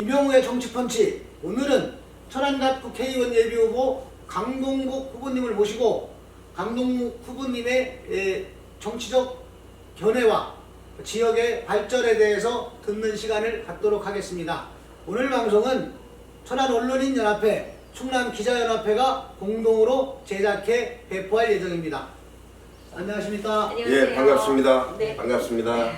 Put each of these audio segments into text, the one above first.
김영우의 정치펀치 오늘은 천안갑 국회의원 예비후보 강동국 후보님을 모시고 강동국 후보님의 예, 정치적 견해와 지역의 발전에 대해서 듣는 시간을 갖도록 하겠습니다. 오늘 방송은 천안 언론인 연합회, 충남 기자연합회가 공동으로 제작해 배포할 예정입니다. 안녕하십니까? 안녕하세요. 예, 반갑습니다. 네. 반갑습니다.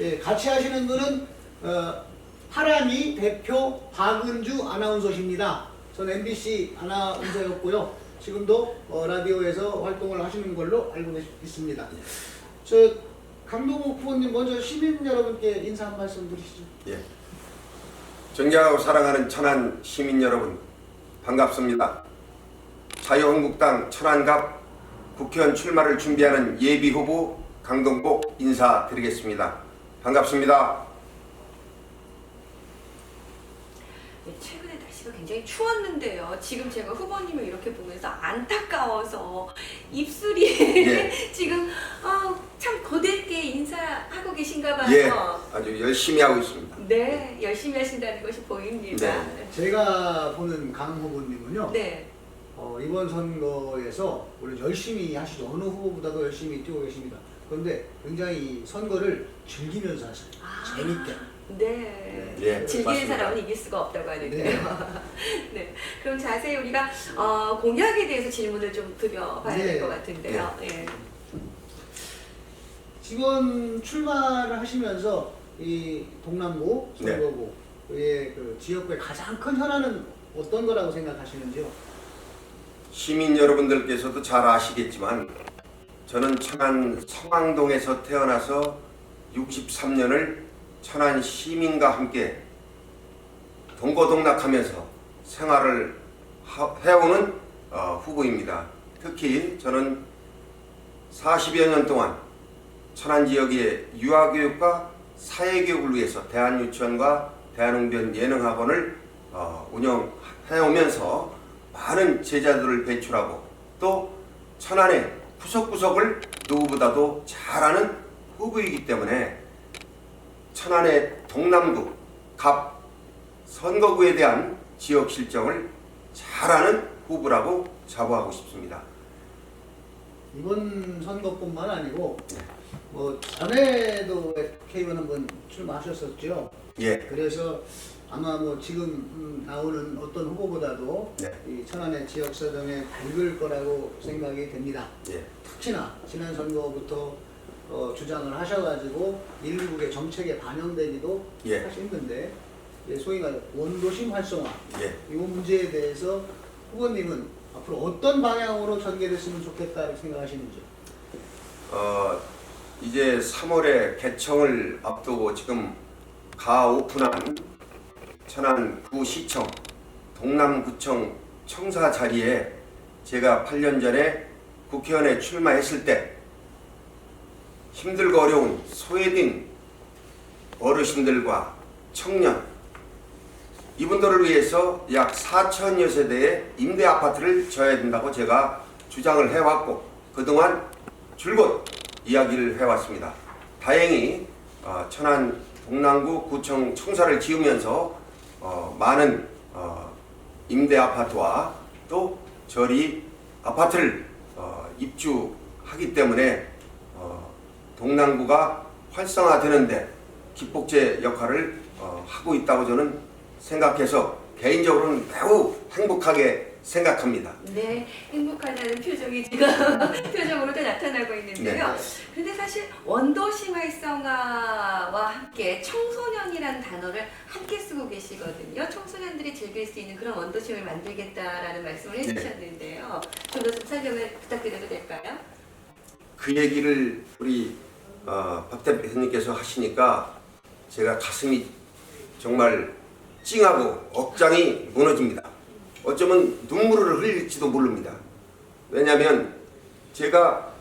예, 같이 하시는 분은 어, 파란이 대표 박은주 아나운서십니다. 전 MBC 아나운서였고요. 지금도 어, 라디오에서 활동을 하시는 걸로 알고 계시- 있습니다. 저 강동욱 후보님 먼저 시민 여러분께 인사 한 말씀 드리시죠. 예. 존경하고 사랑하는 천안 시민 여러분, 반갑습니다. 자유한국당 천안갑 국회의원 출마를 준비하는 예비 후보 강동복 인사드리겠습니다. 반갑습니다. 네, 최근에 날씨가 굉장히 추웠는데요. 지금 제가 후보님을 이렇게 보면서 안타까워서 입술이 예. 지금 아, 참 거들게 인사하고 계신가 봐요. 예, 아주 열심히 하고 있습니다. 네, 열심히 하신다는 것이 보입니다. 제가 보는 강 후보님은요. 네. 어, 이번 선거에서 물론 열심히 하시죠. 어느 후보보다도 열심히 뛰고 계십니다. 그런데 굉장히 선거를 즐기면서 하세요. 아. 재밌게. 네. 예, 즐기는 맞습니다. 사람은 이길 수가 없다고 하는데요. 네. 그럼 자세히 우리가 어, 공약에 대해서 질문을 좀 드려봐야 네. 될 것 같은데요. 예. 지금 출마를 하시면서 이 동남구 네. 선거구의 그 지역구의 가장 큰 현안은 어떤 거라고 생각하시는지요? 시민 여러분들께서도 잘 아시겠지만 저는 천안 성황동에서 태어나서 63년을 천안 시민과 함께 동고동락하면서 생활을 하- 해오는 어, 후보입니다. 특히 저는 40여 년 동안 천안 지역의 유아교육과 사회교육을 위해서 대한유치원과 대한웅변 예능학원을 어, 운영해오면서 많은 제자들을 배출하고 또 천안의 구석구석을 누구보다도 잘하는 후보이기 때문에 천안의 동남구 갑 선거구에 대한 지역 실정을 잘하는 후보라고 자부하고 싶습니다. 이번 선거뿐만 아니고 뭐 전에도 국회의원 한번 출마하셨었죠. 예, 그래서 아마 뭐 지금 음, 나오는 어떤 후보보다도 네. 이 천안의 지역 사정에 밝을 거라고 생각이 됩니다. 예, 특히나 지난 선거부터 어, 주장을 하셔가지고 일국의 정책에 반영되기도 예. 하시는데 예, 소위 말해 원도심 활성화 예. 이 문제에 대해서 후보님은 앞으로 어떤 방향으로 전개됐으면 좋겠다 생각하시는지 어, 이제 3월에 개청을 앞두고 지금 가 오픈한 천안 구시청 동남구청 청사 자리에 제가 8년 전에 국회의원에 출마했을 때 힘들고 어려운 소외된 어르신들과 청년 이분들을 위해서 약 4천여 세대의 임대 아파트를 져야 된다고 제가 주장을 해왔고 그동안 줄곧 이야기를 해왔습니다. 다행히 어, 천안 동남구 구청 청사를 지으면서 어, 많은 어, 임대 아파트와 또 저리 아파트를 어, 입주하기 때문에 어, 동남구가 활성화되는데 기폭제 역할을 어, 하고 있다고 저는 생각해서 개인적으로는 매우 행복하게 생각합니다. 네, 행복하다는 표정이 지금 표정으로도 나타나고 있는데요. 네. 근데 사실 원도심 활성화와 함께 청소년이라는 단어를 함께 쓰고 계시거든요. 청소년들이 즐길 수 있는 그런 원도심을 만들겠다라는 말씀을 네. 해주셨는데요. 좀 더 좀 설명을 부탁드려도 될까요? 그 얘기를 우리 어, 박 대표님께서 하시니까 제가 가슴이 정말 찡하고 억장이 무너집니다. 어쩌면 눈물을 흘릴지도 모릅니다. 왜냐하면 제가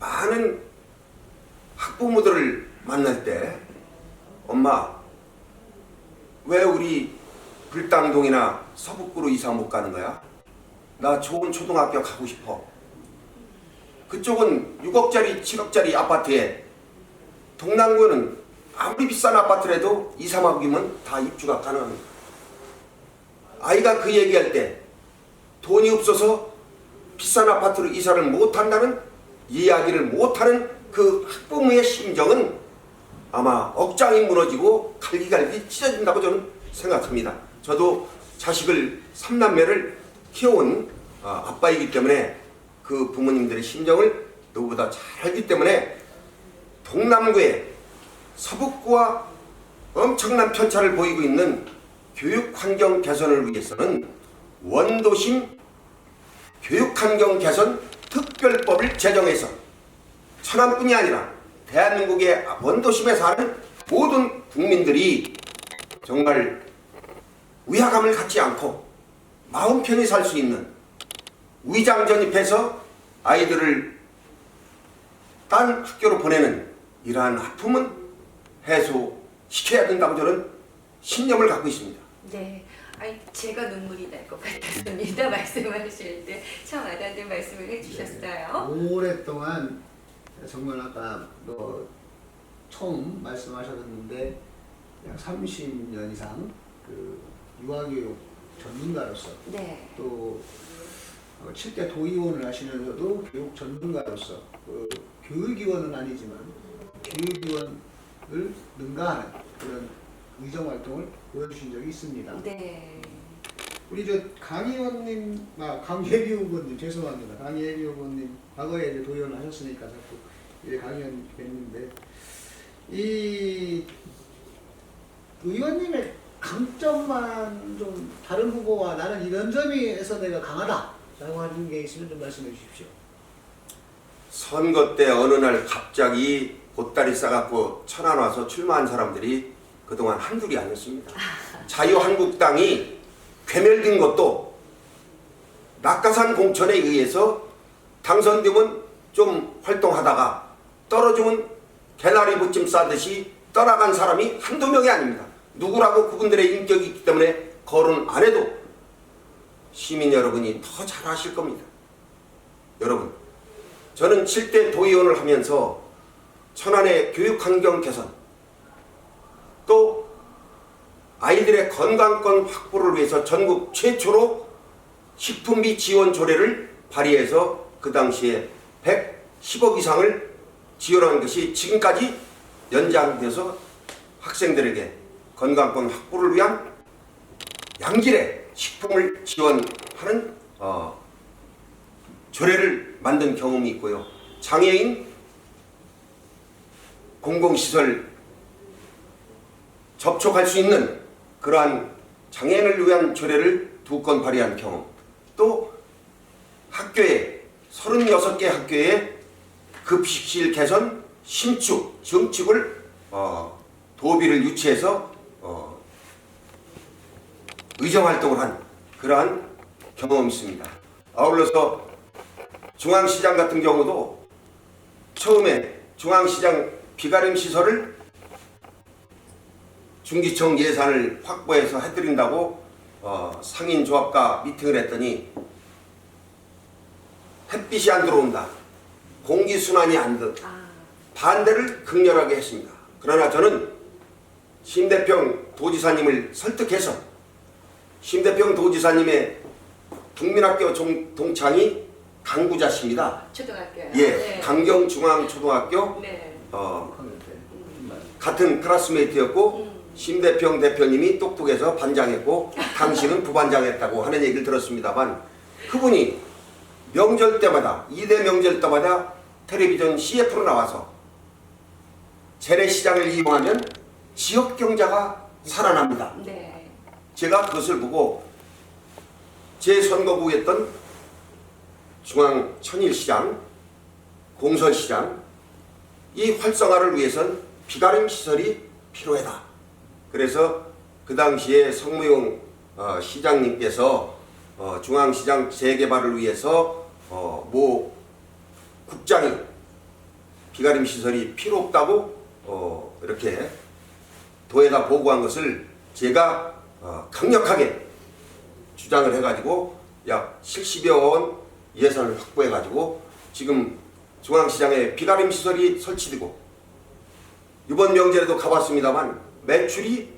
많은 학부모들을 만날 때 엄마 왜 우리 불당동이나 서북구로 이사 못 가는 거야? 나 좋은 초등학교 가고 싶어. 그쪽은 6억짜리, 7억짜리 아파트에 동남구는 아무리 비싼 아파트라도 2, 3억이면 다 입주가 가능합니다. 아이가 그 얘기할 때 돈이 없어서 비싼 아파트로 이사를 못한다는 이야기를 못하는 그 학부모의 심정은 아마 억장이 무너지고 갈기갈기 찢어진다고 저는 생각합니다. 저도 자식을 삼남매를 키워온 아, 아빠이기 때문에 그 부모님들의 심정을 누구보다 잘 알기 때문에 동남구에 서북구와 엄청난 편차를 보이고 있는 교육 환경 개선을 위해서는 원도심 교육 환경 개선 특별법을 제정해서 천안뿐이 아니라 대한민국의 원도심에 사는 모든 국민들이 정말 위화감을 갖지 않고 마음 편히 살 수 있는 위장 전입해서 아이들을 딴 학교로 보내는 이러한 아픔은 해소시켜야 된다고 저는 신념을 갖고 있습니다. 네. 아니, 제가 눈물이 날 것 같았습니다. 말씀하실 때 참 와닿는 말씀을 해주셨어요. 오랫동안 정말 아까 뭐 처음 말씀하셨는데 약 30년 이상 그 유아교육 전문가로서 네. 또 어, 7대 도의원을 하시면서도 교육 전문가로서 그 교육위원은 아니지만 교육위원을 능가하는 그런 의정 활동을 보여주신 적이 있습니다. 네. 우리 저 강의원님, 아 강예비 후보님 죄송합니다. 강예비 후보님 과거에 이제 도의원 하셨으니까 자꾸 이제 강의원 뵀는데 이 의원님의 강점만 좀 다른 후보와 나는 이런 점에서 내가 강하다라고 하는 게 있으면 좀 말씀해 주십시오. 선거 때 어느 날 갑자기 보따리 싸갖고 천안 와서 출마한 사람들이 그동안 한둘이 아니었습니다. 자유한국당이 괴멸된 것도 낙하산 공천에 의해서 당선되면 좀 활동하다가 떨어지면 개나리 부침 싸듯이 떠나간 사람이 한두 명이 아닙니다. 누구라고 그분들의 인격이 있기 때문에 거론 안 해도 시민 여러분이 더잘 아실 겁니다. 여러분, 저는 7대 도의원을 하면서 천안의 교육 환경 개선 또 아이들의 건강권 확보를 위해서 전국 최초로 식품비 지원 조례를 발의해서 그 당시에 110억 이상을 지원한 것이 지금까지 연장돼서 학생들에게 건강권 확보를 위한 양질의 식품을 지원하는 어, 조례를 만든 경험이 있고요. 장애인 공공시설 접촉할 수 있는 그러한 장애인을 위한 조례를 두 건 발의한 경험. 또 학교에 36개 학교에 급식실 개선 신축 증축을 어, 도비를 유치해서 어, 의정 활동을 한 그러한 경험이 있습니다. 아울러서 중앙시장 같은 경우도 처음에 중앙시장 비가림 시설을 중기청 예산을 확보해서 해드린다고 어, 상인 조합과 미팅을 했더니 햇빛이 안 들어온다. 공기순환이 안 돼. 아, 반대를 극렬하게 했습니다. 그러나 저는 심대평 도지사님을 설득해서 심대평 도지사님의 국민학교 종- 동창이 강구자십니다. 초등학교요. 예, 네. 강경중앙초등학교 네. 어, 같은 클래스메이트였고 음. 심대평 대표님이 똑똑해서 반장했고 당신은 부반장했다고 하는 얘기를 들었습니다만 그분이 명절 때마다 이대 명절 때마다 텔레비전 CF로 나와서 재래시장을 이용하면 지역 경제가 살아납니다. 네. 제가 그것을 보고 제 선거구였던 중앙 천일시장, 공설시장 이 활성화를 위해선 비가림 시설이 필요하다. 그래서 그 당시에 성무용 어, 시장님께서 어, 중앙시장 재개발을 위해서 어, 모 국장이 비가림 시설이 필요 없다고 어, 이렇게 도에다 보고한 것을 제가 어, 강력하게 주장을 해가지고 약 70여 원 예산을 확보해가지고 지금 중앙시장에 비가림 시설이 설치되고 이번 명절에도 가봤습니다만 매출이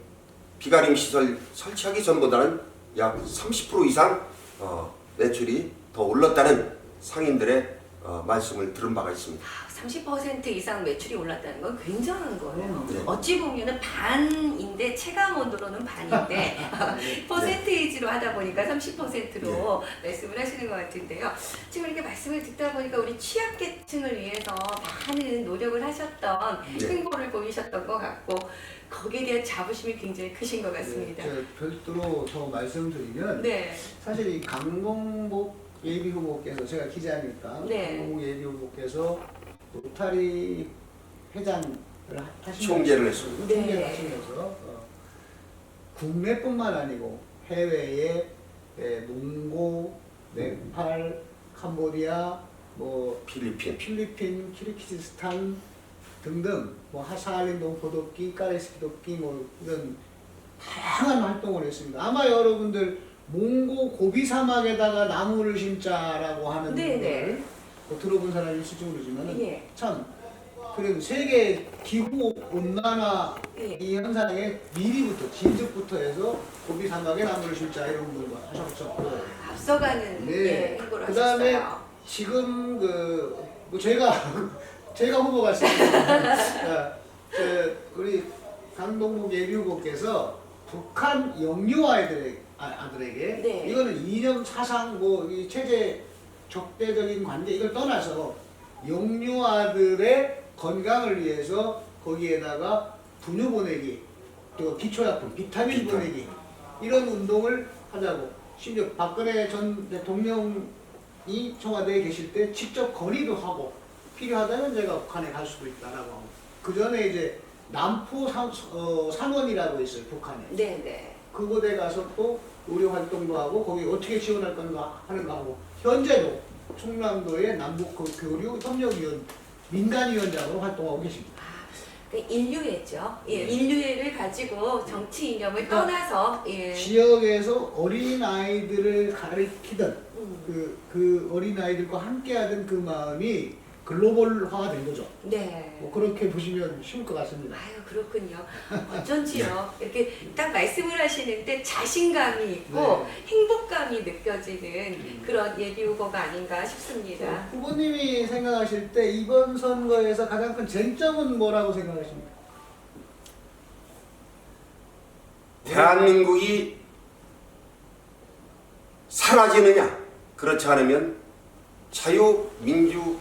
비가림 시설 설치하기 전보다는 약 30% 이상 어, 매출이 더 올랐다는 상인들의 어, 말씀을 들은 바가 있습니다. 30% 이상 매출이 올랐다는 건 굉장한 거예요. 네. 어찌 보면은 반인데 체감 온도로는 반인데 퍼센테이지로 하다 보니까 30%로 말씀을 하시는 것 같은데요. 지금 이렇게 말씀을 듣다 보니까 우리 취약계층을 위해서 많은 노력을 하셨던 네. 행보를 보이셨던 것 같고 거기에 대한 자부심이 굉장히 크신 것 같습니다. 네, 저 별도로 더 말씀드리면 네. 사실 이 강동복 예비 후보께서 제가 기자니까 네. 강동복 예비 후보께서 로타리 회장을 하- 하시면서 총재를 했습니다. 총재를 네. 하시면서 어, 국내뿐만 아니고 해외에 예, 몽고, 네팔, 캄보디아, 뭐 필리핀. 필리핀, 키르기즈스탄 등등 뭐 하사할린 동포도끼, 까레스키 도끼 뭐 이런 다양한 활동을 했습니다. 아마 여러분들 몽고 고비 사막에다가 나무를 심자라고 하는 네네. 걸뭐 들어본 사람이 있을지 모르지만 예. 참 그런 세계 기후 온난화 예. 이 현상에 미리부터 진즉부터 해서 고비 사막에 나무를 심자 이런 분들 하셨었고 앞서가는 네. 예, 행보를 그다음에 하셨어요. 지금 그뭐 제가 제가 후보 같습니다. 자, 저 우리 강동국 예비 후보께서 북한 영유 아이들에 아, 아 들에게 네. 이거는 이념 사상 뭐 이 체제 적대적인 관계 이걸 떠나서 영유 아들의 건강을 위해서 거기에다가 분유 보내기 또 기초약품 비타민 비타민. 보내기 이런 운동을 하자고 심지어 박근혜 전 대통령이 청와대에 계실 때 직접 건의도 하고 필요하다면 제가 북한에 갈 수도 있다라고 하고 그 전에 이제 남포 상, 어, 상원이라고 있어요 북한에 네네. 그곳에 가서 또 의료 활동도 하고 거기 어떻게 지원할 건가 하는 거 하고 현재도 충남도의 남북 그 교류 협력위원 민간위원장으로 활동하고 계십니다. 그 인류애죠. 예, 네. 인류애를 가지고 정치 이념을 떠나서 예. 지역에서 어린 아이들을 가르치던 음, 그, 그 어린 아이들과 함께하던 그 마음이 글로벌화된 거죠. 네. 뭐 그렇게 보시면 쉬울 것 같습니다. 아유 그렇군요. 어쩐지요. 이렇게 딱 말씀을 하시는데 자신감이 있고 네. 행복감이 느껴지는 그런 예비 후보가 아닌가 싶습니다. 후보님이 생각하실 때 이번 선거에서 가장 큰 쟁점은 뭐라고 생각하십니까? 대한민국이 사라지느냐 그렇지 않으면 자유민주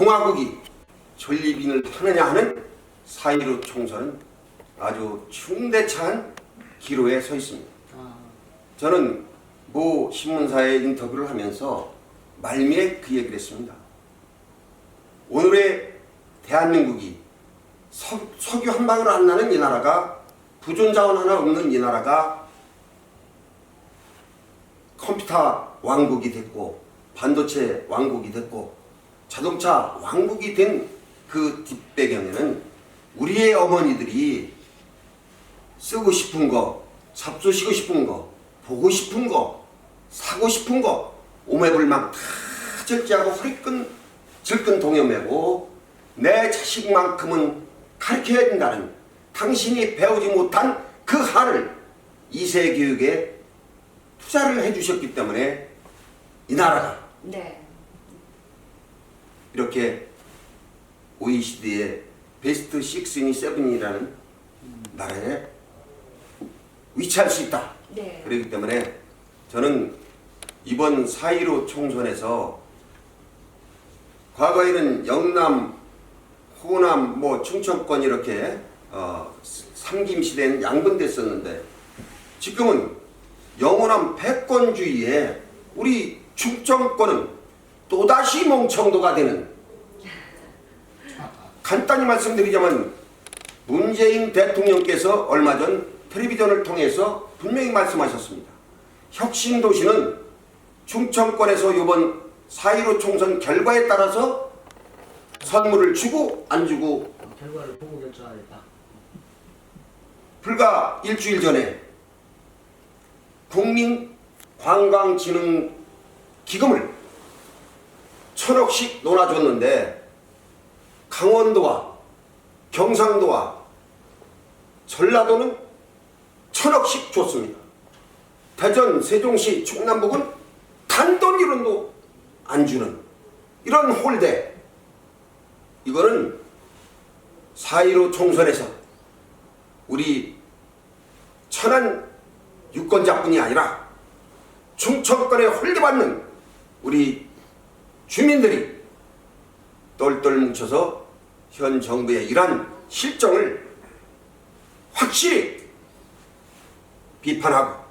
공화국이 존립인을 하느냐 하는 4.15 총선은 아주 중대차한 기로에 서 있습니다. 아, 저는 모 신문사에 인터뷰를 하면서 말미에 그 얘기를 했습니다. 오늘의 대한민국이 석, 석유 한 방울 안 나는 이 나라가 부존 자원 하나 없는 이 나라가 컴퓨터 왕국이 됐고 반도체 왕국이 됐고 자동차 왕국이 된 그 뒷배경에는 우리의 어머니들이 쓰고 싶은 거, 잡수시고 싶은 거, 보고 싶은 거, 사고 싶은 거, 오매불망 다 절제하고 허리끈 질끈 동여매고 내 자식만큼은 가르쳐야 된다는 당신이 배우지 못한 그 한을 이세 교육에 투자를 해주셨기 때문에 이 나라가 네. 이렇게 OECD의 베스트 6인 7이라는 나라에 위치할 수 있다. 네. 그렇기 때문에 저는 이번 4.15 총선에서 과거에는 영남, 호남, 뭐 충청권 이렇게 어, 삼김시대는 양분됐었는데 지금은 영원한 패권주의에 우리 충청권은 또다시 멍청도가 되는 간단히 말씀드리자면 문재인 대통령께서 얼마 전 텔레비전을 통해서 분명히 말씀하셨습니다. 혁신도시는 충청권에서 이번 4.15 총선 결과에 따라서 선물을 주고 안 주고 결과를 보고 결정하겠다. 불과 일주일 전에 국민관광진흥기금을 천억씩 논아줬는데 강원도와 경상도와 전라도는 천억씩 줬습니다. 대전, 세종시, 충남북은 단돈 1원도 안 주는 이런 홀대 이거는 4.15 총선에서 우리 천안 유권자뿐이 아니라 충청권에 홀대받는 우리 주민들이 똘똘 뭉쳐서 현 정부의 이러한 실정을 확실히 비판하고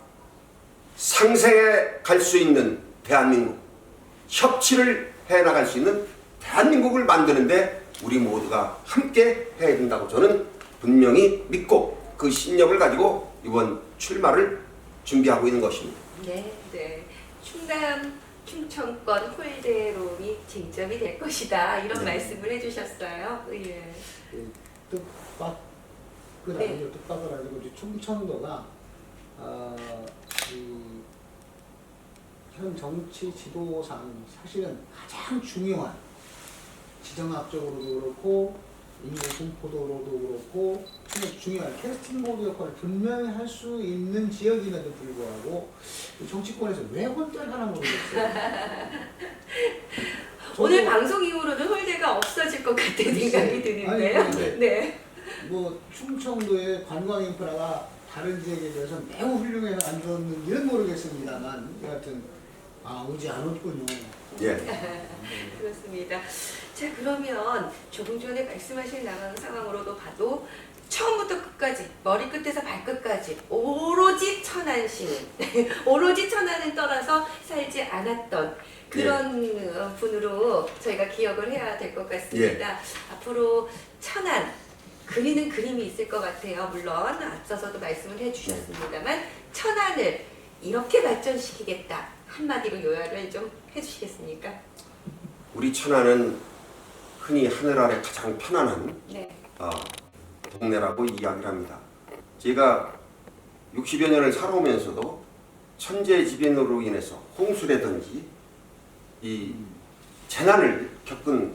상생해 갈 수 있는 대한민국 협치를 해 나갈 수 있는 대한민국을 만드는데 우리 모두가 함께 해야 된다고 저는 분명히 믿고 그 신념을 가지고 이번 출마를 준비하고 있는 것입니다. 네, 네. 충남 충청권 홀대론이 쟁점이 될 것이다 이런 네. 말씀을 해주셨어요. 예. 뜻밖은 네. 아니고 뜻밖은 아니고 이제 충청도가 어, 이, 현 정치 지도상 사실은 가장 중요한 지정학적으로도 그렇고 인구 분포도로도 그렇고 정말 중요한 캐스팅 보드 역할을 분명히 할 수 있는 지역임에도 불구하고 이 정치권에서 왜 혼쭐하나 모르겠어요. 오늘 방송 이후로는 홀대가 없어질 것 같은 생각이 드는데요. 아니, 네. 네. 뭐 충청도의 관광 인프라가 다른 지역에 비해서 매우 훌륭해 안 좋았는지는 모르겠습니다만 여하튼 아 오지 않았군요. 예. 그렇습니다. 자 그러면 조금 전에 말씀하신 나간 상황으로도 봐도 처음부터 끝까지 머리 끝에서 발끝까지 오로지 천안 시민 오로지 천안을 떠나서 살지 않았던 그런 어, 분으로 저희가 기억을 해야 될 것 같습니다. 앞으로 천안 그리는 그림이 있을 것 같아요. 물론 앞서서도 말씀을 해주셨습니다만 천안을 이렇게 발전시키겠다 한마디로 요약을 좀 해주시겠습니까? 우리 천안은 흔히 하늘 아래 가장 편안한 네. 어, 동네라고 이야기를 합니다. 제가 60여 년을 살아오면서도 천재지변으로 인해서 홍수라든지 이 재난을 겪은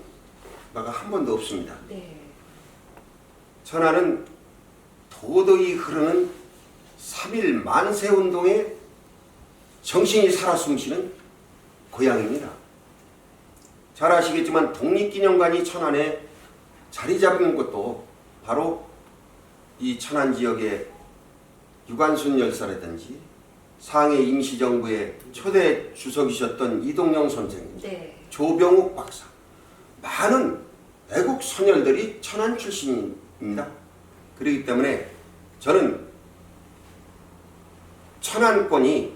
바가 한 번도 없습니다. 네. 천안은 도도히 흐르는 3.1 만세 운동에 정신이 살아 숨쉬는 고향입니다. 잘 아시겠지만 독립기념관이 천안에 자리 잡은 것도 바로 이 천안 지역의 유관순 열사라든지 상해 임시정부의 초대 주석이셨던 이동영 선생님, 네. 조병욱 박사 많은 애국 선열들이 천안 출신입니다. 그렇기 때문에 저는 천안권이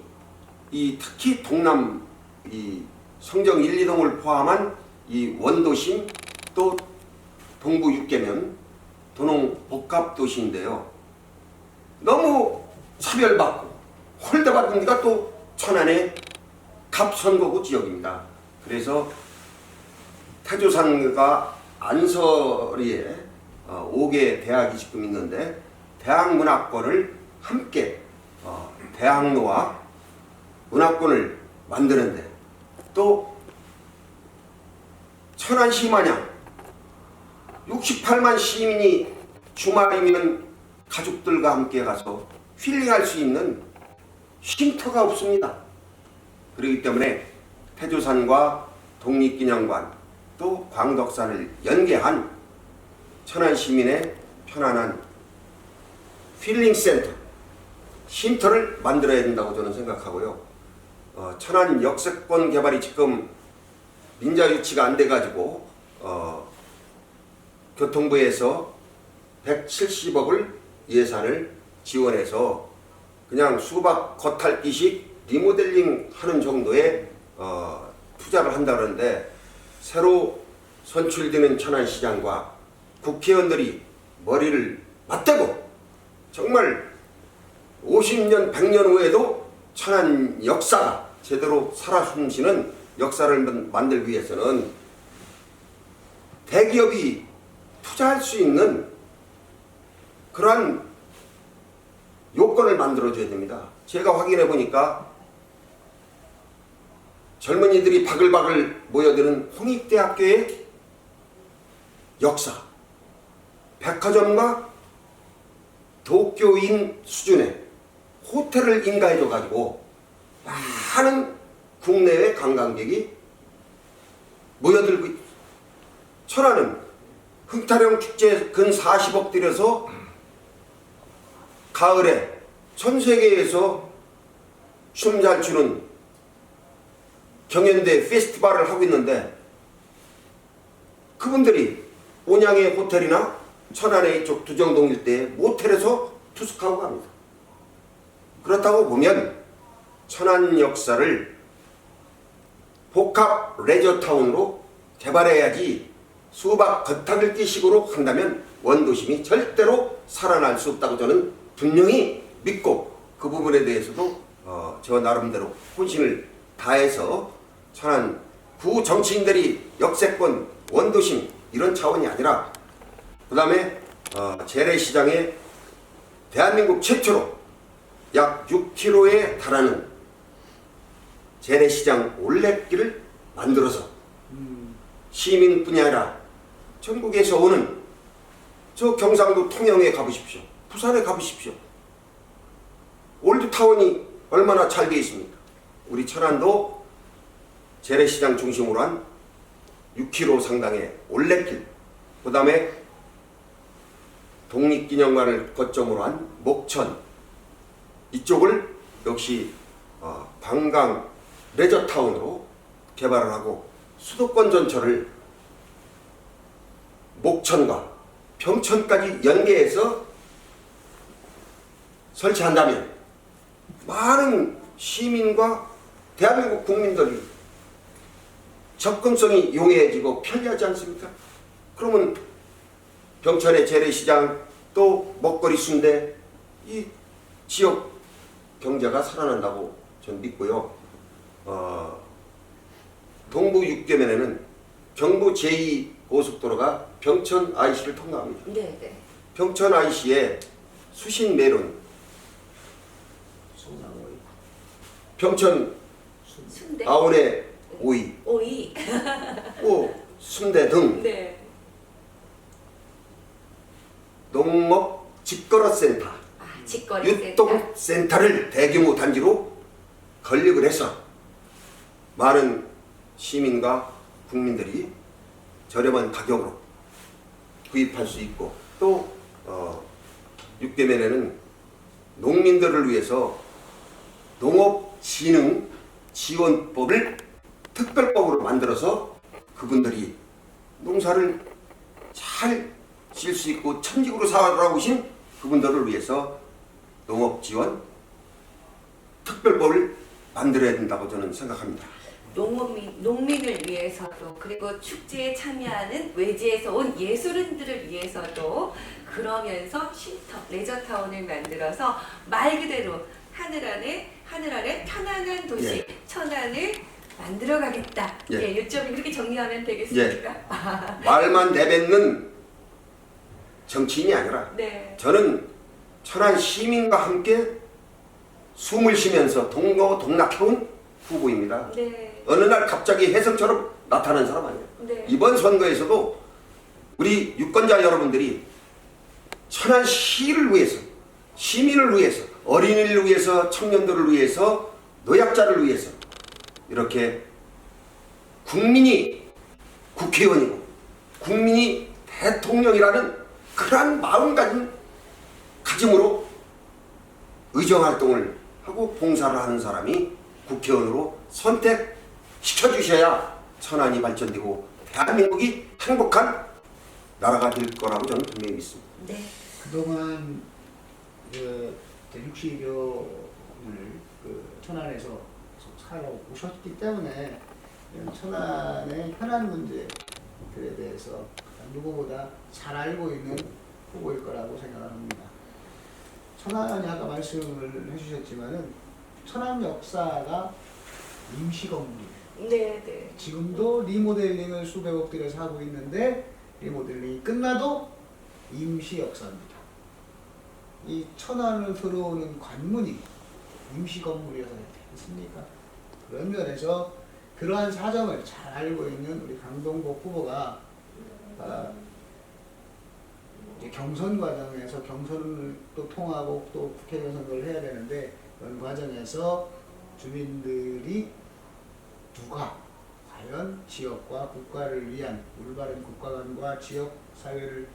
이 특히 동남 이 성정 1, 2동을 포함한 이 원도심 또 동부 육계면 도농 복합 도시인데요. 너무 차별받고 홀대받은 데가 또 천안의 갑선거구 지역입니다. 그래서 태조산과 안서리에 어, 5개 대학이 지금 있는데 대학 문화권을 함께 어, 대학로와 문화권을 만드는데 또 천안 시 마냥 68만 시민이 주말이면 가족들과 함께 가서 힐링할 수 있는 쉼터가 없습니다. 그렇기 때문에 태조산과 독립기념관 또 광덕산을 연계한 천안 시민의 편안한 힐링센터, 쉼터를 만들어야 된다고 저는 생각하고요. 어, 천안 역세권 개발이 지금 민자 유치가 안 돼가지고 어, 교통부에서 170억을 예산을 지원해서 그냥 수박 겉핥기식 리모델링 하는 정도의 어, 투자를 한다 그러는데 새로 선출되는 천안시장과 국회의원들이 머리를 맞대고 정말 50년, 100년 후에도 천안 역사가 제대로 살아 숨쉬는 역사를 만- 만들기 위해서는 대기업이 투자할 수 있는 그러한 요건을 만들어줘야 됩니다. 제가 확인해 보니까 젊은이들이 바글바글 모여드는 홍익대학교의 역사, 백화점과 도쿄인 수준의 호텔을 인가해줘 가지고 많은 국내외 관광객이 모여들고 있 천안은 흥타령 축제 근 40억 들여서 가을에 전 세계에서 춤 잘 추는 경연대 페스티벌을 하고 있는데 그분들이 온양의 호텔이나 천안의 이쪽 두정동 일대의 모텔에서 투숙하고 갑니다. 그렇다고 보면 천안 역사를 복합 레저타운으로 개발해야지 수박 겉타들기 식으로 한다면 원도심이 절대로 살아날 수 없다고 저는 분명히 믿고 그 부분에 대해서도 어, 저 나름대로 혼신을 다해서 천안 구 정치인들이 역세권 원도심 이런 차원이 아니라 그 다음에 어, 재래시장에 대한민국 최초로 약 6km에 달하는 재래시장 올레길을 만들어서 시민뿐이 아니라 전국에서 오는 저 경상도 통영에 가보십시오. 부산에 가보십시오. 올드타운이 얼마나 잘 되어 있습니까? 우리 천안도 재래시장 중심으로 한 6km 상당의 올레길, 그 다음에 독립기념관을 거점으로 한 목천, 이쪽을 역시 어, 관광 레저타운으로 개발을 하고 수도권 전철을 목천과 평천까지 연계해서 설치한다면 많은 시민과 대한민국 국민들이 접근성이 용이해지고 편리하지 않습니까? 그러면 병천의 재래시장 또 먹거리 순대 이 지역 경제가 살아난다고 저는 믿고요. 어, 동부 육계면에는 경부 제2 고속도로가 병천 IC를 통과합니다. 네, 네. 병천 IC의 수신 소나무의 병천 순대. 아원의 오이, 오이. 또 순대 등 네. 농업 직거래센터, 아, 직거래 센터. 유통센터를 대규모 단지로 건립을 해서 많은 시민과 국민들이 저렴한 가격으로 구입할 수 있고 또 어, 육대면에는 농민들을 위해서 농업진흥 지원법을 특별법으로 만들어서 그분들이 농사를 잘 지을 수 있고 천직으로 살아오신 그분들을 위해서 농업 지원 특별법을 만들어야 된다고 저는 생각합니다. 농민, 농민을 위해서도 그리고 축제에 참여하는 외지에서 온 예술인들을 위해서도 그러면서 쉼터 레저타운을 만들어서 말 그대로 하늘 아래 하늘 아래 편안한 도시 예. 천안을 만들어 가겠다. 예. 예, 요점이 그렇게 정리하면 되겠습니까? 말만 내뱉는 정치인이 아니라 네. 저는 천안 시민과 함께 숨을 쉬면서 동거 동락해온 후보입니다. 네. 어느 날 갑자기 혜성처럼 나타난 사람 아니에요. 네. 이번 선거에서도 우리 유권자 여러분들이 천안시를 위해서, 시민을 위해서, 어린이를 위해서, 청년들을 위해서, 노약자를 위해서 이렇게 국민이 국회의원이고 국민이 대통령이라는 그러한 마음가짐 가짐으로 의정 활동을 하고 봉사를 하는 사람이 국회의원으로 선택 시켜 주셔야 천안이 발전되고 대한민국이 행복한 나라가 될 거라고 저는 분명히 믿습니다. 네. 그동안 그 60여를 그 천안에서 살아오셨기 때문에 천안의 현안 문제들에 대해서 누구보다 잘 알고 있는 후보일 거라고 생각을 합니다. 천안이 아까 말씀을 해주셨지만은 천안 역사가 임시 건물이에요. 네, 네. 지금도 리모델링을 수백억 들여서 하고 있는데 리모델링이 끝나도 임시 역사입니다. 이 천안을 들어오는 관문이 임시 건물이어서 됐습니까? 그런 면에서 그러한 사정을 잘 알고 있는 우리 강동복 후보가 아, 이제 경선 과정에서 경선을 또 통하고 또 국회의원 선거를 해야 되는데 그런 과정에서 주민들이 누가 과연 지역과 국가를 위한 올바른 국가관과 지역 사회를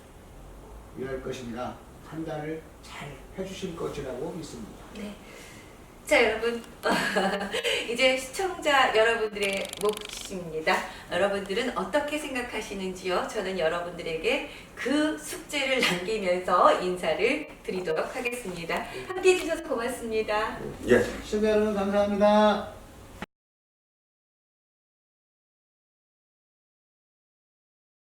위할 것인가 판단을 잘 해주실 것이라고 믿습니다. 네. 자 여러분 이제 시청자 여러분들의 몫입니다. 여러분들은 어떻게 생각하시는지요? 저는 여러분들에게 그 숙제를 남기면서 인사를 드리도록 하겠습니다. 함께해 주셔서 고맙습니다. 예. 시청자 여러분 감사합니다.